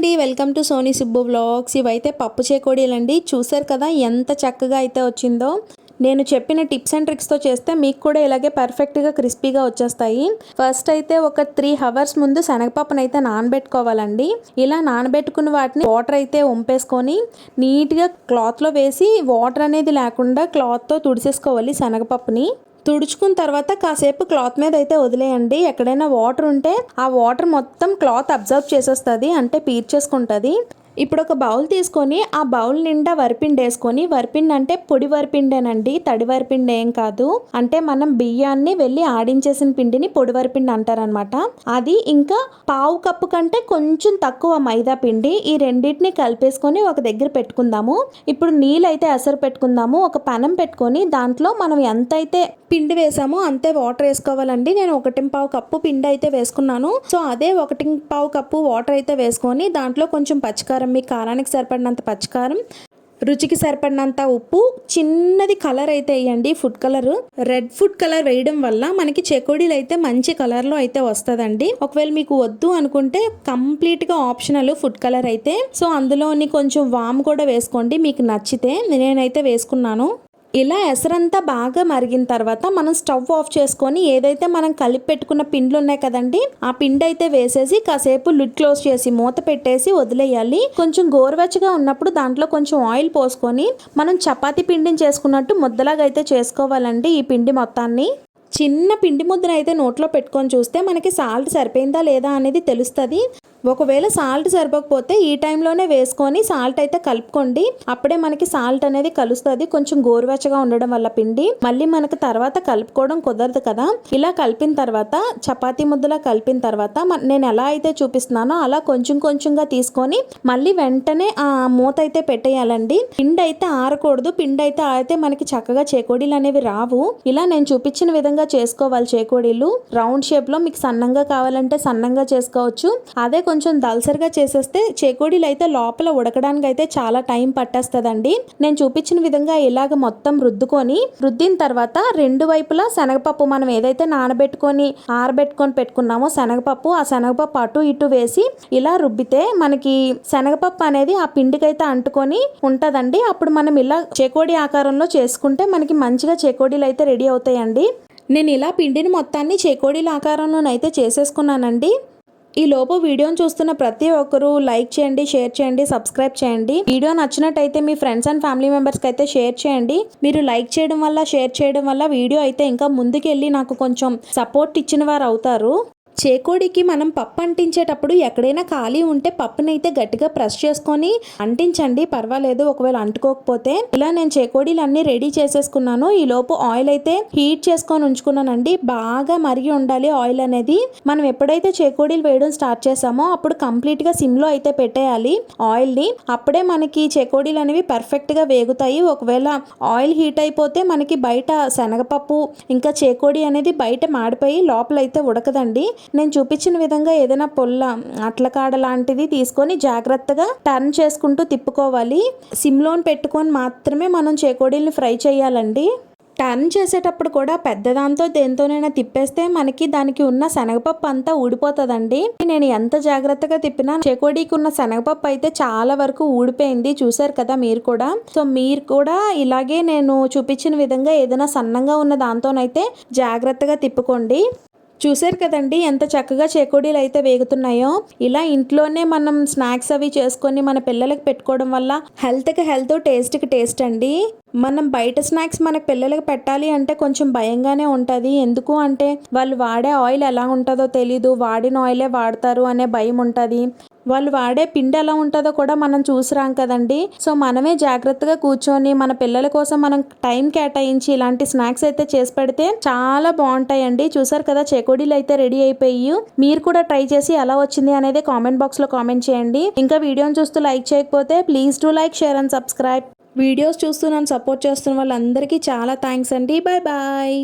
అండి welcome to Soni Subbu blogs ఇవైతే పప్పు చేకోడీలండి. చూసారు కదా ఎంత చక్కగా అయితే వచ్చిందో. నేను చెప్పిన టిప్స్ అండ్ ట్రిక్స్తో చేస్తే మీకు కూడా ఇలాగే పర్ఫెక్ట్గా క్రిస్పీగా వచ్చేస్తాయి. ఫస్ట్ అయితే ఒక త్రీ అవర్స్ ముందు శనగపప్పును అయితే నానబెట్టుకోవాలండి. ఇలా నానబెట్టుకున్న వాటిని వాటర్ అయితే వంపేసుకొని నీట్గా క్లాత్లో వేసి వాటర్ అనేది లేకుండా క్లాత్తో తుడిసేసుకోవాలి శనగపప్పుని. తుడుచుకున్న తర్వాత కాసేపు క్లాత్ మీద అయితే వదిలేయండి. ఎక్కడైనా వాటర్ ఉంటే ఆ వాటర్ మొత్తం క్లాత్ అబ్జర్వ్ చేసేస్తుంది అంటే పీర్చేసుకుంటుంది ఇప్పుడు ఒక బౌల్ తీసుకొని ఆ బౌల్ నిండా వరిపిండి వేసుకొని వరిపిండి అంటే పొడి వరిపిండేనండి తడి వరిపిండి ఏం కాదు. అంటే మనం బియ్యాన్ని వెళ్ళి ఆడించేసిన పిండిని పొడి వరిపిండి అంటారనమాట. అది ఇంకా పావు కప్పు కంటే కొంచెం తక్కువ మైదా పిండి ఈ రెండింటిని కలిపేసుకొని ఒక దగ్గర పెట్టుకుందాము. ఇప్పుడు నీళ్ళు అయితే పెట్టుకుందాము. ఒక పెనం పెట్టుకొని దాంట్లో మనం ఎంతైతే పిండి వేసామో అంతే వాటర్ వేసుకోవాలండి. నేను ఒకటి పావు కప్పు పిండి అయితే వేసుకున్నాను. సో అదే ఒకటి పావు కప్పు వాటర్ అయితే వేసుకొని దాంట్లో కొంచెం పచ్చికారం మీ కారానికి సరిపడినంత పచ్చికారం రుచికి సరిపడినంత ఉప్పు చిన్నది కలర్ అయితే వేయండి. Food colour red food colour వేయడం వల్ల మనకి చెకోడీలు అయితే మంచి కలర్లో అయితే వస్తుందండి. ఒకవేళ మీకు వద్దు అనుకుంటే కంప్లీట్గా ఆప్షనల్ ఫుడ్ కలర్ అయితే సో అందులోని కొంచెం వామ్ కూడా వేసుకోండి. మీకు నచ్చితే నేనైతే వేసుకున్నాను. ఇలా ఎసరంతా బాగా మరిగిన తర్వాత మనం స్టవ్ ఆఫ్ చేసుకొని ఏదైతే మనం కలిపి పెట్టుకున్న పిండ్లు ఉన్నాయి కదండి ఆ పిండి అయితే వేసేసి కాసేపు లిడ్ క్లోజ్ చేసి మూత పెట్టేసి వదిలేయాలి. కొంచెం గోరువెచ్చగా ఉన్నప్పుడు దాంట్లో కొంచెం ఆయిల్ పోసుకొని మనం చపాతీ పిండిని చేసుకున్నట్టు ముద్దలాగా అయితే చేసుకోవాలండి ఈ పిండి మొత్తాన్ని. చిన్న పిండి ముద్దను అయితే నోట్లో పెట్టుకొని చూస్తే మనకి సాల్ట్ సరిపోయిందా లేదా అనేది తెలుస్తుంది. ఒకవేళ సాల్ట్ సరిపోకపోతే ఈ టైంలోనే వేసుకొని సాల్ట్ అయితే కలుపుకోండి. అప్పుడే మనకి సాల్ట్ అనేది కలుస్తుంది. కొంచెం గోరువెచ్చగా ఉండడం వల్ల పిండి. మళ్ళీ మనకు తర్వాత కలుపుకోవడం కుదరదు కదా. ఇలా కలిపిన తర్వాత చపాతీ ముద్దలా కలిపిన తర్వాత నేను ఎలా అయితే చూపిస్తున్నానో అలా కొంచెం కొంచెంగా తీసుకొని మళ్ళీ వెంటనే ఆ మూత అయితే పెట్టేయాలండి. పిండి అయితే ఆరకూడదు. పిండి అయితే ఆరితే మనకి చక్కగా చేకోడీలు అనేవి రావు. ఇలా నేను చూపించిన విధంగా చేసుకోవాలి చేకోడీలు. రౌండ్ షేప్లో మీకు సన్నంగా కావాలంటే సన్నంగా చేసుకోవచ్చు. అదే కొంచెం దల్సరిగా చేసేస్తే చేకోడీలు అయితే లోపల ఉడకడానికి అయితే చాలా టైం పట్టేస్తుందండి. నేను చూపించిన విధంగా ఇలాగ మొత్తం రుద్దుకొని రుద్దిన తర్వాత రెండు వైపులా శనగపప్పు మనం ఏదైతే నానబెట్టుకొని ఆరబెట్టుకొని పెట్టుకున్నామో శనగపప్పు ఆ శనగపప్పు అటు ఇటు వేసి ఇలా రుబ్బితే మనకి శనగపప్పు అనేది ఆ పిండికైతే అంటుకొని ఉంటుందండి. అప్పుడు మనం ఇలా చేకోడి ఆకారంలో చేసుకుంటే మనకి మంచిగా చేకోడీలు అయితే రెడీ అవుతాయండి. నేను ఇలా పిండిని మొత్తాన్ని చేకోడీల ఆకారంలోనైతే చేసేసుకున్నానండి. ఈ లోపు వీడియోని చూస్తున్న ప్రతి ఒక్కరూ లైక్ చేయండి షేర్ చేయండి సబ్స్క్రైబ్ చేయండి. వీడియో నచ్చినట్టయితే మీ ఫ్రెండ్స్ అండ్ ఫ్యామిలీ మెంబర్స్కి అయితే షేర్ చేయండి. మీరు లైక్ చేయడం వల్ల షేర్ చేయడం వల్ల వీడియో అయితే ఇంకా ముందుకెళ్ళి నాకు కొంచెం సపోర్ట్ ఇచ్చిన వారు అవుతారు చేకోడికి మనం పప్పు అంటించేటప్పుడు ఎక్కడైనా ఖాళీ ఉంటే పప్పునైతే గట్టిగా ప్రెస్ చేసుకొని అంటించండి పర్వాలేదు. ఒకవేళ అంటుకోకపోతే ఇలా నేను చేకోడీలు అన్ని రెడీ చేసేసుకున్నాను. ఈ లోపు ఆయిల్ అయితే హీట్ చేసుకొని ఉంచుకున్నానండి. బాగా మరిగి ఉండాలి ఆయిల్ అనేది. మనం ఎప్పుడైతే చేకోడీలు వేయడం స్టార్ట్ చేసామో అప్పుడు కంప్లీట్గా సిమ్లో అయితే పెట్టేయాలి ఆయిల్ని అప్పుడే మనకి చేకోడీలు అనేవి పర్ఫెక్ట్గా వేగుతాయి. ఒకవేళ ఆయిల్ హీట్ అయిపోతే మనకి బయట శనగపప్పు ఇంకా చేకోడి అనేది బయట మాడిపోయి లోపల అయితే ఉడకదండి. నేను చూపించిన విధంగా ఏదైనా పొల్ల అట్లకాడ లాంటిది తీసుకొని జాగ్రత్తగా టర్న్ చేసుకుంటూ తిప్పుకోవాలి. సిమ్లోన్ పెట్టుకొని మాత్రమే మనం చేకోడీలను ఫ్రై చేయాలండి. టర్న్ చేసేటప్పుడు కూడా పెద్దదాంతో దేంతోనైనా తిప్పేస్తే మనకి దానికి ఉన్న శనగపప్పు అంతా ఊడిపోతుందండి. నేను ఎంత జాగ్రత్తగా తిప్పినా చెకోడీకి ఉన్న శనగపప్పు అయితే చాలా వరకు ఊడిపోయింది. చూసారు కదా మీరు కూడా. సో మీరు కూడా ఇలాగే నేను చూపించిన విధంగా ఏదైనా సన్నంగా ఉన్న దాంతోనైతే జాగ్రత్తగా తిప్పుకోండి. చూసారు కదండి ఎంత చక్కగా చేకోడీలు అయితే వేగుతున్నాయో. ఇలా ఇంట్లోనే మనం స్నాక్స్ అవి చేసుకొని మన పిల్లలకు పెట్టుకోవడం వల్ల హెల్త్కి హెల్త్ టేస్ట్కి టేస్ట్ అండి. మనం బయట స్నాక్స్ మన పిల్లలకు పెట్టాలి అంటే కొంచెం భయంగానే ఉంటుంది. ఎందుకు అంటే వాళ్ళు వాడే ఆయిల్ ఎలా ఉంటుందో తెలీదు. వాడిన ఆయిలే వాడతారు అనే భయం ఉంటుంది. వాళ్ళు వాడే పిండి ఎలా ఉంటుందో కూడా మనం చూసిరాం కదండి. సో మనమే జాగ్రత్తగా కూర్చొని మన పిల్లల కోసం మనం టైం కేటాయించి ఇలాంటి స్నాక్స్ అయితే చేసి పెడితే చాలా బాగుంటాయండి. చూసారు కదా చెకోడీలు అయితే రెడీ అయిపోయి. మీరు కూడా ట్రై చేసి ఎలా వచ్చింది అనేది కామెంట్ బాక్స్లో కామెంట్ చేయండి. ఇంకా వీడియోని చూస్తూ లైక్ చేయకపోతే please do like share and subscribe. Videos చూస్తూ నన్ను సపోర్ట్ చేస్తున్న వాళ్ళందరికీ చాలా థ్యాంక్స్ అండి. Bye bye.